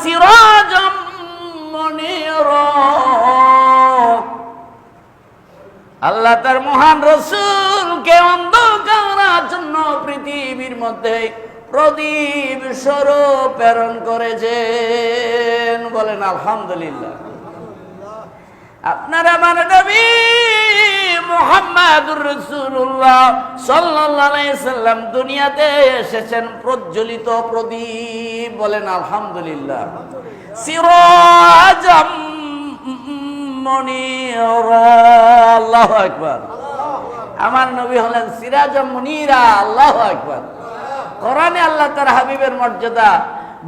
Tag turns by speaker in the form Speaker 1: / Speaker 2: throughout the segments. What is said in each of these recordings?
Speaker 1: سراجا منيرا আল্লাহ তার মহান রসুলকে অন্ধকার জন্য পৃথিবীর মধ্যে প্রদীপ স্বরূপ প্রেরণ করেছেন বলেন আলহামদুলিল্লাহ আপনার আমার নবী মোহাম্মদুর রসুল্লাহ সাল্লাম দুনিয়াতে এসেছেন প্রজ্বলিত প্রদীপ বলেন আলহামদুলিল্লাহ। সিরাজাম আল্লাহ আকবার। আমার নবী হলেন সিরাজাম মনিরা, আল্লাহ আকবার। কোরআনে আল্লাহ তার হাবিবের মর্যাদা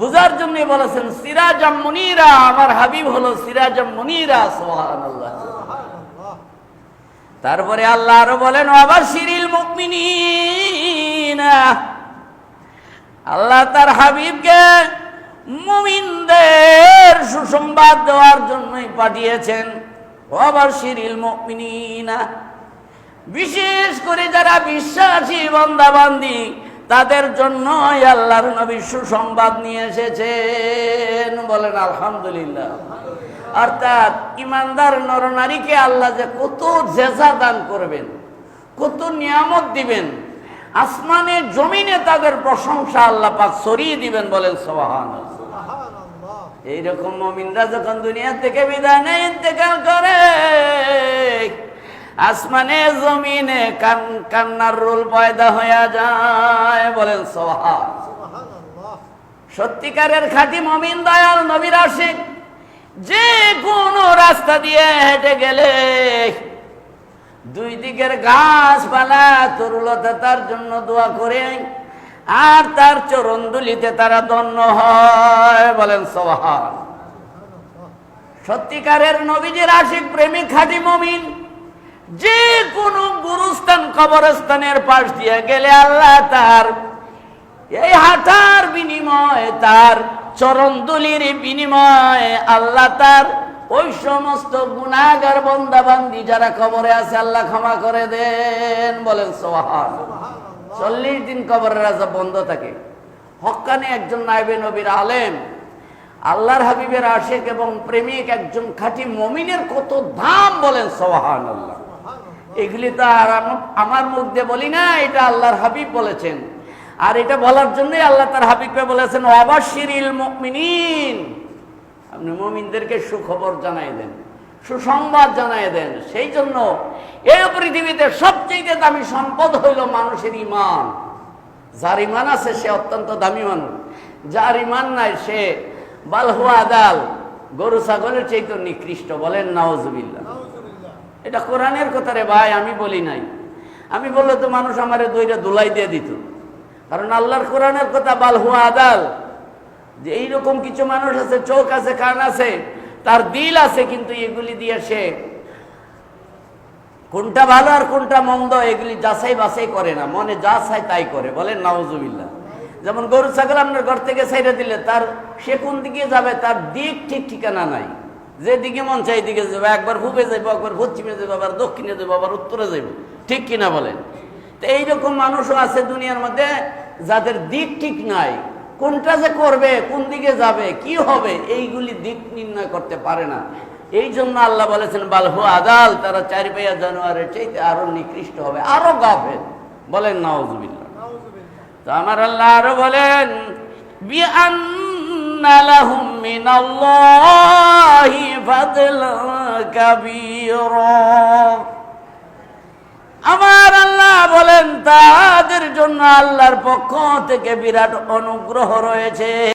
Speaker 1: বুঝার জন্য বলেছেন, সিরাজাম মুনিরা, আমার হাবিব হলো সিরাজাম মুনিরা, সুবহানাল্লাহ। তারপরে আল্লাহ আরও বলেন আবার সিরিল মুকমিনিনা আল্লাহ তার হাবিবকে মুমিনদের সুসংবাদ দেওয়ার জন্যই পাঠিয়েছেন আবার সিরিল মুকমিনিনা বিশেষ করে যারা বিশ্বাসী বান্দাবান্দি, তাদের জন্য আল্লাহর নবী সুসংবাদ নিয়ে এসেছেন বলেন, আলহামদুলিল্লাহ। অর্থাৎ ইমানদার নরনারীকে আল্লাহ যে কত জেজা দান করবেন কত নিয়ামত দিবেন আসমানে জমিনে তাদের প্রশংসা আল্লাহ পাক সরিয়ে দিবেন বলেন সবাহান এইরকম মমিনরা যখন দুনিয়া থেকে বিদায় নেয় ইন্তেকাল করে। আসমানে জমিনে কান কান্নার রোল পয়দা হয়ে যায় বলেন সোহা সত্যিকারের খাঁটি মমিন দয়াল নবীর আশিক। যে কোন রাস্তা দিয়ে হেঁটে গেলে দুই দিকের গাছপালা তরুলতা তার জন্য দোয়া করে, আর তার চরণ দুলিতে তারা ধন্য হয়, বলেন সোহান সত্যিকারের নবীজির আশিক প্রেমিক খাঁটি মমিন, যে কোন গুরুস্থান, কবরস্থানের পাশ দিয়ে গেলে আল্লাহ তার এই হাঁটার বিনিময়ে তার চরণ দুলির বিনিময় আল্লাহ তার ওই সমস্ত গুণাগার বন্দাবান্দি যারা কবরে আছে, আল্লাহ ক্ষমা করে দেন। বলেন সোহান চল্লিশ দিন কবরের রাজা বন্ধ থাকে। হকানে একজন নাইবে নবীর আলেম, আল্লাহর হাবিবের আশেক এবং প্রেমিক একজন খাঁটি মমিনের কত দাম, বলেন সোহান আল্লাহ এগুলি তো আর আমার মুখ দিয়ে বলি না, এটা আল্লাহর হাবিব বলেছেন। আর এটা বলার জন্যই আল্লাহ তার হাবিবকে বলেছেন অবাশিরিল মুমিনিন। আপনি মমিনদেরকে সুখবর জানাই দেন, সুসংবাদ জানাই দেন। সেই জন্য এই পৃথিবীতে সবচেয়ে দামি সম্পদ হইল মানুষের ইমান যার ইমান আছে, সে অত্যন্ত দামি মানুষ। যার ইমান নাই, সে বালহুয়া আদাল, গরু, ছাগলের চাইতে নিকৃষ্ট। বলেন নওয়াজবিল্লা এটা কোরআনের কথা রে ভাই, আমি বলি নাই। আমি বললে তো মানুষ আমারে দইটা দুলাই দিয়ে দিত। কারণ আল্লাহর কোরআনের কথা, বাল হুয়া আদাল। যে এইরকম কিছু মানুষ আছে, চোখ আছে, কান আছে, তার দিল আছে, কিন্তু এগুলি দিয়ে সে কোনটা ভালো আর কোনটা মন্দ, এগুলি যাচাই বাছাই করে না। মনে যা চায় তাই করে, বলেন নাউজুবিল্লাহ। যেমন গরু, ছাগল আপনার ঘর থেকে ছেড়ে দিলে, তার সে কোন দিকে যাবে, তার দিক ঠিক ঠিকানা নাই। যে দিকে মন চাই দিকে যাবে, একবার পূবে যাইবো, একবার পশ্চিমে যাব আবার দক্ষিণে যাব আবার উত্তরে যাইবো। ঠিক কিনা বলেন? তো এইরকম মানুষও আছে দুনিয়ার মধ্যে যাদের দিক ঠিক নাই, কোনটা যে করবে, কোন দিকে যাবে, কি হবে, এইগুলি দিক নির্ণয় করতে পারে না। এই জন্য আল্লাহ বলেছেন বালহু আদাল তারা চারি পাইয়া জানুয়ারের চাইতে আরও নিকৃষ্ট হবে, আরও গাফেল। বলেন নওয়াজবিল্লাহ তো আমার আল্লাহ আরও বলেন, বিআন্না লাহুম মিনাল্লাহি ফাদলান কাবীরা আমার আল্লাহ বলেন তাদের জন্য আল্লাহর পক্ষ থেকে বিরাট অনুগ্রহ রয়েছে।